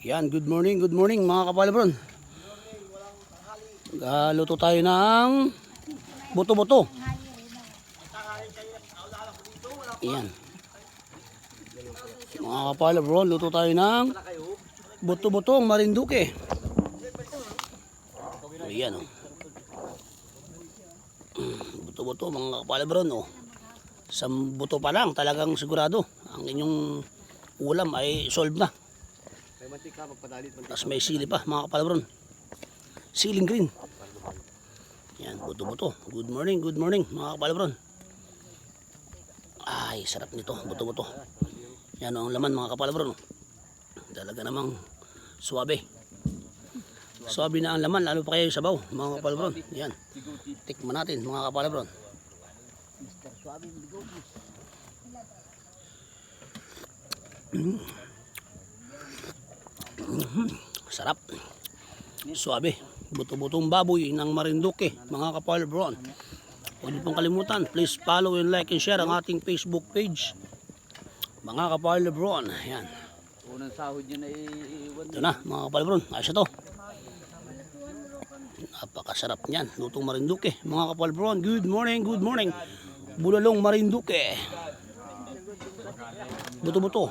Yan, good morning, good morning mga kapalabron. Galuto tayo ng buto-buto. Yan. Mga kapalabron, luto tayo ng buto-butong marinduke. Ayan o. Buto-buto mga kapalabron o. Sa buto pa lang talagang sigurado ang inyong ulam ay solve na. Mantika, magpadalit mantika. Tapos may sili pa, mga kapalabron. Siling green. Yan, buto-buto. Good morning, good morning, mga kapalabron. Ay, sarap nito, buto-buto. Yan ang laman, mga kapalabron. Talaga namang suwabe. Suwabe na ang laman, lalo pa kayo yung sabaw, mga kapalabron. Yan, tikman natin, mga kapalabron. Sarap. Suabe. Buto-butong baboy ng Marinduque, mga kapalabron. Huwag niyo pong kalimutan, please follow and like and share ang ating Facebook page. Mga kapalabron. Yan. Unang sahod niya na iiwan. Ito na, mga kapalabron. Ayos na to. Napakasarap niyan. Lutong Marinduque. Mga kapalabron, good morning, good morning. Bulalong Marinduque. Buto-buto.